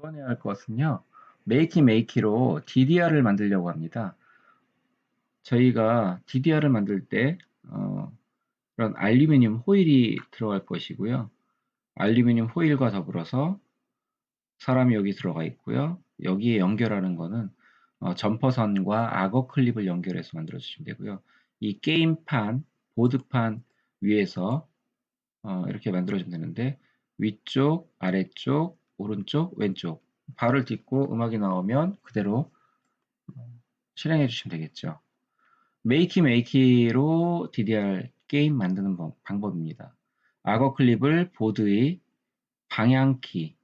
이번에 할 것은요. 메이키 메이키로 DDR을 만들려고 합니다. 저희가 DDR을 만들 때 어, 그런 알루미늄 호일이 들어갈 것이고요. 알루미늄 호일과 더불어서 사람이 여기 들어가 있고요. 여기에 연결하는 거는 어, 점퍼선과 악어 클립을 연결해서 만들어 주시면 되고요. 이 게임판, 보드판 위에서 어, 이렇게 만들어 주면 되는데 위쪽, 아래쪽, 오른쪽, 왼쪽 발을 딛고 음악이 나오면 그대로 실행해 주시면 되겠죠. 메이키 메이키로 DDR 게임 만드는 방법입니다. 악어 클립을 보드의 방향키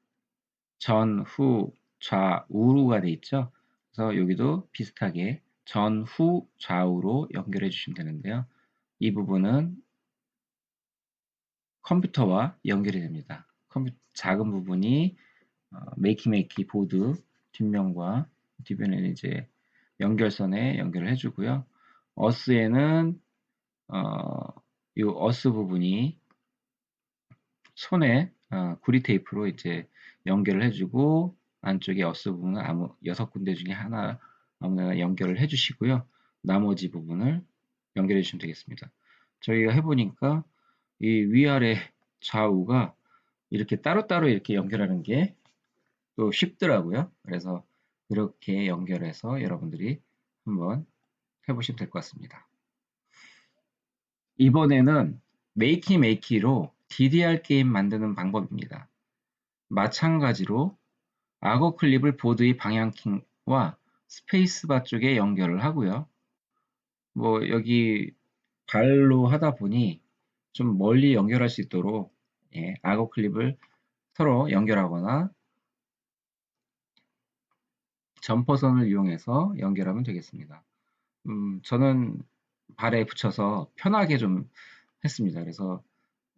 전, 후, 좌, 우로가 돼 있죠. 그래서 여기도 비슷하게 전, 후, 좌우로 연결해 주시면 되는데요. 이 부분은 컴퓨터와 연결이 됩니다. 컴퓨터 작은 부분이 어, 메이키 메이키 보드 뒷면과 뒷면에는 이제 연결선에 연결을 해주고요. 어스에는 어, 이 어스 부분이 손에 어, 구리 테이프로 이제 연결을 해주고 안쪽에 어스 부분은 아무 여섯 군데 중에 하나 아무나 연결을 해주시고요. 나머지 부분을 연결해 주시면 되겠습니다. 저희가 해보니까 이 위아래 좌우가 이렇게 따로따로 이렇게 연결하는 게 또 쉽더라고요. 그래서 이렇게 연결해서 여러분들이 한번 해보시면 될 것 같습니다. 이번에는 메이키 메이키로 DDR 게임 만드는 방법입니다. 마찬가지로 악어 클립을 보드의 방향키와 스페이스바 쪽에 연결을 하고요. 뭐 여기 발로 하다 보니 좀 멀리 연결할 수 있도록 예, 악어 클립을 서로 연결하거나 점퍼선을 이용해서 연결하면 되겠습니다. 음, 저는 발에 붙여서 편하게 좀 했습니다. 그래서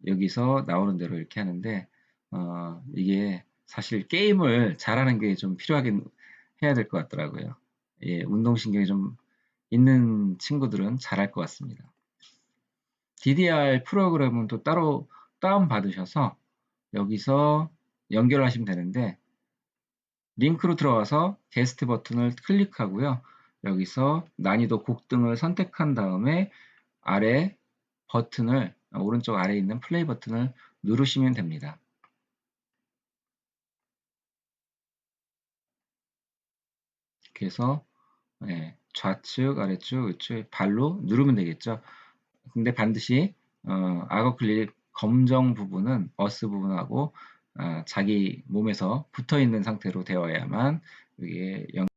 여기서 나오는 대로 이렇게 하는데 어, 이게 사실 게임을 잘하는 게 좀 필요하긴 해야 될 것 같더라고요. 예, 운동신경이 좀 있는 친구들은 잘할 것 같습니다. DDR 프로그램은 또 따로 다운받으셔서 여기서 연결하시면 되는데 링크로 들어가서 게스트 버튼을 클릭하고요. 여기서 난이도 곡 등을 선택한 다음에 아래 버튼을 오른쪽 아래에 있는 플레이 버튼을 누르시면 됩니다. 그래서 예, 좌측, 아래쪽, 우측 발로 누르면 되겠죠. 근데 반드시 어, 악어 클릭 검정 부분은 어스 부분하고 어, 자기 몸에서 붙어 있는 상태로 되어야만 이게 연